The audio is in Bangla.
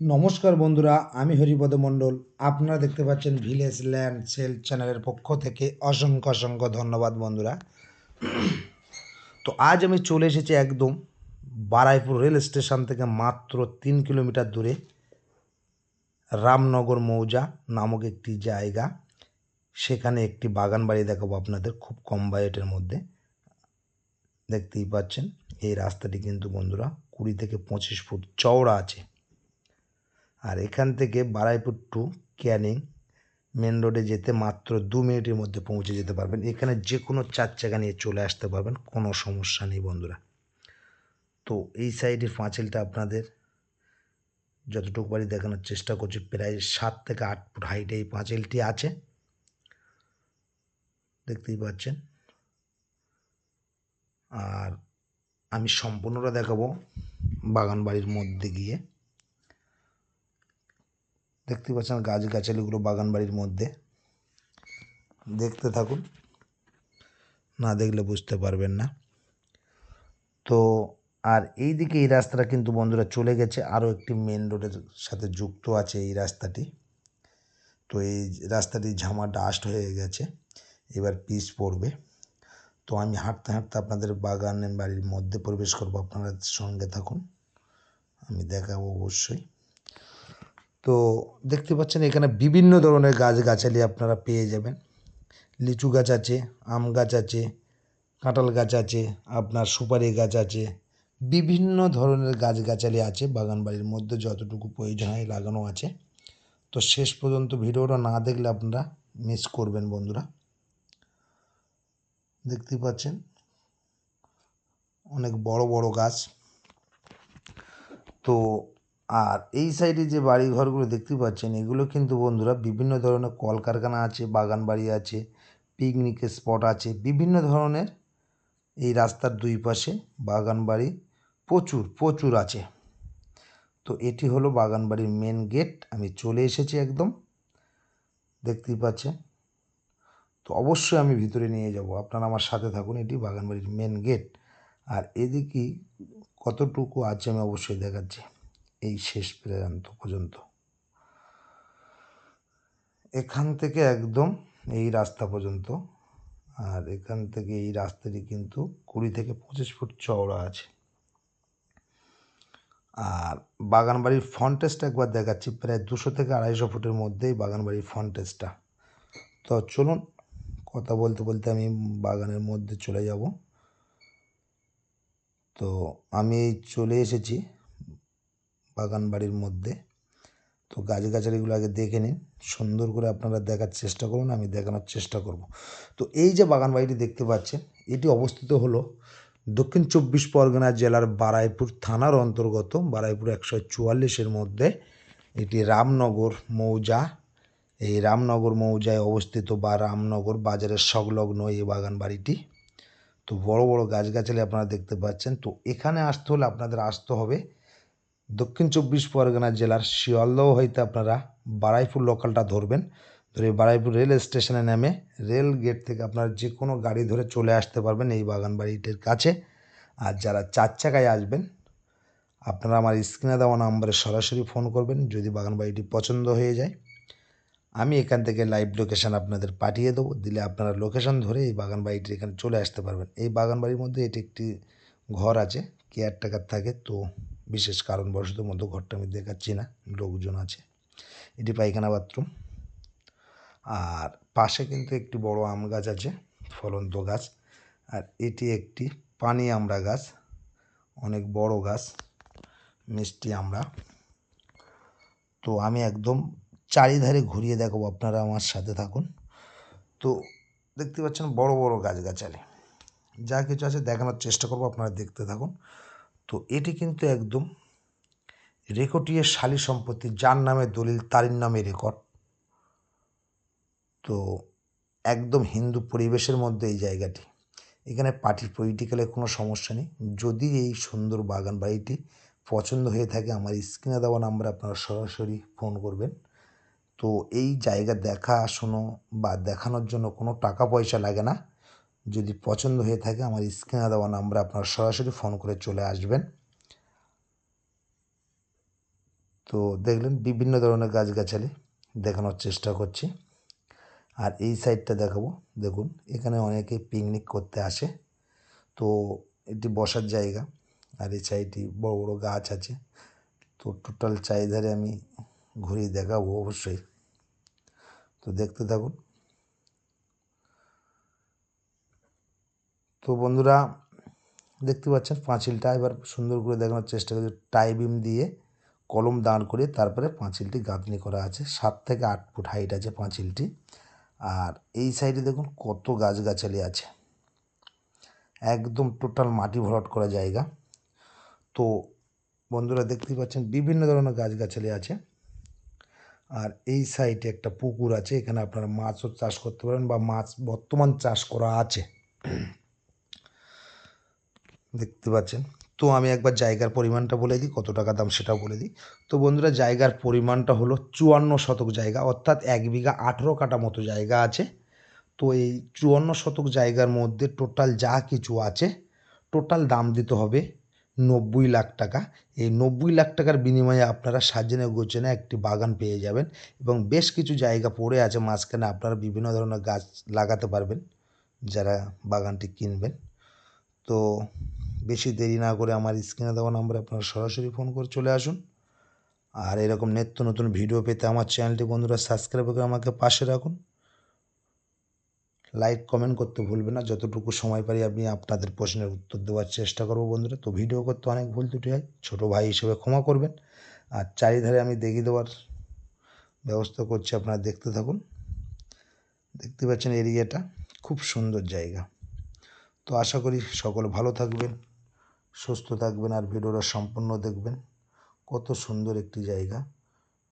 নমস্কার বন্ধুরা, আমি হরিপদ মণ্ডল। আপনারা দেখতে পাচ্ছেন ভিলেজ ল্যান্ড সেল চ্যানেলের পক্ষ থেকে অসংখ্য অসংখ্য ধন্যবাদ বন্ধুরা। তো আজ আমি চলে এসেছি একদম বারাইপুর রেল স্টেশন থেকে মাত্র তিন কিলোমিটার দূরে রামনগর মৌজা নামক একটি জায়গা। সেখানে একটি বাগান বাড়ি দেখাবো আপনাদের খুব কম বাজেটের মধ্যে। দেখতেই পাচ্ছেন, এই রাস্তাটি কিন্তু বন্ধুরা কুড়ি থেকে পঁচিশ ফুট চওড়া আছে। আর এখান থেকে বারাইপুর টু ক্যানিং মেন রোডে যেতে মাত্র দু মিনিটের মধ্যে পৌঁছে যেতে পারবেন। এখানে যে কোনো চার চাকা নিয়ে চলে আসতে পারবেন, কোনো সমস্যা নেই বন্ধুরা। তো এই সাইডের পাঁচিলটা আপনাদের যতটুকু বাড়ি দেখানোর চেষ্টা করছি, প্রায় সাত থেকে আট ফুট হাইটে এই পাঁচিলটি আছে। দেখতেই পাচ্ছেন। আর আমি সম্পূর্ণটা দেখাবো বাগান বাড়ির মধ্যে গিয়ে। দেখতে পাচ্ছেন গাছ গাছালিগুলো বাগান বাড়ির মধ্যে। দেখতে থাকুন। না দেখলে বুঝতে পারবেন না। তো, আর এই দিকে এই রাস্তাটা কিন্তু বন্ধুরা চলে গেছে। আরও একটি মেন রোডের সাথে যুক্ত আছে এই রাস্তাটি। তো এই রাস্তাটি ঝামা ডাস্ট হয়ে গেছে। এবার পিস পড়বে। তো আমি হাঁটতে হাঁটতে আপনাদের বাগানের বাড়ির মধ্যে প্রবেশ করব। আপনারা সঙ্গে থাকুন। আমি দেখাবো অবশ্যই। তো দেখতে পাচ্ছেন এখানে বিভিন্ন ধরনের গাছগাছালি আপনারা পেয়ে যাবেন। লিচু গাছ আছে, আম গাছ আছে, কাঁঠাল গাছ আছে, আপনার সুপারি গাছ আছে, বিভিন্ন ধরনের গাছগাছালি আছে বাগান বাড়ির মধ্যে যতটুকু প্রয়োজন হয় লাগানো আছে। তো শেষ পর্যন্ত ভিডিওটা না দেখলে আপনারা মিস করবেন বন্ধুরা। দেখতে পাচ্ছেন অনেক বড় বড় গাছ। তো আর এই সাইডে যে বাড়ি ঘরগুলো দেখতে পাচ্ছেন, এগুলো কিন্তু বন্ধুরা বিভিন্ন ধরনের কলকারখানা আছে বাগান বাড়ি আছে পিকনিকের স্পট আছে, বিভিন্ন ধরনের এই রাস্তার দুই পাশে বাগান বাড়ি প্রচুর প্রচুর আছে। তো এটি হলো বাগান বাড়ির মেন গেট আমি চলে এসেছি একদম। দেখতেই পাচ্ছেন? তো অবশ্যই আমি ভিতরে নিয়ে যাব, আপনারা আমার সাথে থাকুন, এটি বাগান বাড়ির মেন গেট আর এদিকে কতটুকু আছে আমি অবশ্যই দেখাচ্ছি। এই শেষ প্রান্ত পর্যন্ত। এখান থেকে একদম এই রাস্তা পর্যন্ত। আর এখান থেকে এই রাস্তাটি কিন্তু কুড়ি থেকে পঁচিশ ফুট চওড়া আছে। আর বাগানবাড়ির ফন্টেজটা একবার দেখাচ্ছি, প্রায় দুশো থেকে আড়াইশো ফুটের মধ্যেই বাগানবাড়ির ফন্টেজটা তো চলুন, কথা বলতে বলতে আমি বাগানের মধ্যে চলে যাব। তো আমি চলে এসেছি বাগান বাড়ির মধ্যে। তো গাছগাছালিগুলো আগে দেখে নিন। সুন্দর করে আপনারা দেখার চেষ্টা করুন, আমি দেখানোর চেষ্টা করব। তো এই যে বাগান বাড়িটি দেখতে পাচ্ছেন, এটি অবস্থিত হলো দক্ষিণ চব্বিশ পরগনা জেলার বারাইপুর থানার অন্তর্গত, বারাইপুর একশো চুয়াল্লিশের মধ্যে। এটি রামনগর মৌজা। এই রামনগর মৌজায় অবস্থিত বা রামনগর বাজারের সংলগ্ন এই বাগান বাড়িটি। তো বড় বড় গাছগাছালি আপনারা দেখতে পাচ্ছেন। তো এখানে আসতে হলে আপনাদের আসতে হবে দক্ষিণ চব্বিশ পরগনা জেলার শিয়ালদহ হইতে আপনারা বারাইপুর লোকালটা ধরবেন। ধরে বারাইপুর রেল স্টেশনে নেমে রেল গেট থেকে আপনারা যে কোনো গাড়ি ধরে চলে আসতে পারবেন এই বাগান বাড়িটির কাছে। আর যারা চার চাকায় আসবেন, আপনারা আমার স্ক্রিনে দেওয়া নাম্বারে সরাসরি ফোন করবেন যদি বাগান বাড়িটি পছন্দ হয়ে যায়। আমি এখান থেকে লাইভ লোকেশান আপনাদের পাঠিয়ে দেবো। দিলে আপনারা লোকেশন ধরে এই বাগান বাড়িটির এখানে চলে আসতে পারবেন। এই বাগান বাড়ির মধ্যে এটি একটি ঘর আছে কেয়ারটেকার থাকে। তো বিশেষ কারণবশত মতো ঘরটা আমি দেখাচ্ছি না, লোকজন আছে। এটি পায়খানা বাথরুম। আর পাশে কিন্তু একটি বড় আম গাছ আছে, ফলন্ত গাছ। আর এটি একটি পানি আমড়া গাছ, অনেক বড় গাছ, মিষ্টি আমড়া তো আমি একদম চারিধারে ঘুরিয়ে দেখাবো, আপনারা আমার সাথে থাকুন। তো দেখতে পাচ্ছেন বড় বড় গাছগাছালি। যা কিছু আছে দেখানোর চেষ্টা করব, আপনারা দেখতে থাকুন। তো এটি কিন্তু একদম রেকর্ডিয়ে শালি সম্পত্তি, যার নামে দলিল তারির নামে রেকর্ড। তো একদম হিন্দু পরিবেশের মধ্যে এই জায়গাটি। এখানে পার্টি পলিটিক্যালে কোনো সমস্যা নেই। যদি এই সুন্দর বাগান বাড়িটি পছন্দ হয়ে থাকে, আমার স্ক্রিনে দেওয়া নাম্বারে আপনারা সরাসরি ফোন করবেন। তো এই জায়গা দেখা, শোনো বা দেখানোর জন্য কোনো টাকা পয়সা লাগে না। যদি পছন্দ হয়ে থাকে আমার স্ক্রিনে দেওয়া নাম্বারে আপনারা সরাসরি ফোন করে চলে আসবেন। তো দেখলেন বিভিন্ন ধরনের গাছগাছালি দেখানোর চেষ্টা করছি। আর এই সাইডটা দেখাবো। দেখুন, এখানে অনেকে পিকনিক করতে আসে। তো এটি বসার জায়গা। আর এই সাইডে বড় বড় গাছ আছে। তো টোটাল চারিধারে আমি ঘুরিয়ে দেখাবো অবশ্যই। তো দেখতে থাকুন। তো বন্ধুরা, দেখতে পাচ্ছেন পাঁচিলটা এবার সুন্দর করে দেখানোর চেষ্টা করছি, টাই বিম দিয়ে কলম দাঁড় করে তারপরে পাঁচিলটি গাঁথনি করা আছে, সাত থেকে আট ফুট হাইট আছে পাঁচিলটি। আর এই সাইডে দেখুন কত গাছগাছালি আছে, একদম টোটাল মাটি ভরাট করা জায়গা। তো বন্ধুরা, দেখতেই পাচ্ছেন বিভিন্ন ধরনের গাছগাছালি আছে। আর এই সাইডে একটা পুকুর আছে, এখানে আপনারা মাছও চাষ করতে পারেন বা মাছ বর্তমান চাষ করা আছে। দেখতে পাচ্ছেন। তো আমি একবার জায়গার পরিমাণটা বলে দিই, কত টাকা দাম সেটাও বলে দিই। তো বন্ধুরা, জায়গার পরিমাণটা হলো চুয়ান্ন শতক জায়গা, অর্থাৎ এক বিঘা আঠেরো কাটা মতো জায়গা আছে। তো এই চুয়ান্ন শতক জায়গার মধ্যে টোটাল যা কিছু আছে, টোটাল দাম দিতে হবে নব্বই লাখ টাকা। এই নব্বই লাখ টাকার বিনিময়ে আপনারা সাজেনে গোছানে একটি বাগান পেয়ে যাবেন এবং বেশ কিছু জায়গা পড়ে আছে, মাঝখানে আপনারা বিভিন্ন ধরনের গাছ লাগাতে পারবেন যারা বাগানটি কিনবেন। তো বেশি দেরি না করে আমার স্ক্রিনে দেওয়া নম্বরে আপনারা সরাসরি ফোন করে চলে আসুন। আর এরকম নিত্য নতুন ভিডিও পেতে আমার চ্যানেলটি বন্ধুরা সাবস্ক্রাইব করে আমাকে পাশে রাখুন। লাইক, কমেন্ট করতে ভুলবেন না। যতটুকু সময় পারি আমি আপনাদের প্রশ্নের উত্তর দেওয়ার চেষ্টা করব বন্ধুরা। তো ভিডিও করতে অনেক ভুল ত্রুটি হয়, ছোটো ভাই হিসেবে ক্ষমা করবেন। আর চারিধারে আমি দেখিয়ে দেওয়ার ব্যবস্থা করছি, আপনারা দেখতে থাকুন। দেখতে পাচ্ছেন এরিয়াটা, খুব সুন্দর জায়গা। তো আশা করি সকল ভালো থাকবেন। সুস্থ থাকবেন আর ভিডিওটা সম্পূর্ণ দেখবেন। কত সুন্দর একটি জায়গা।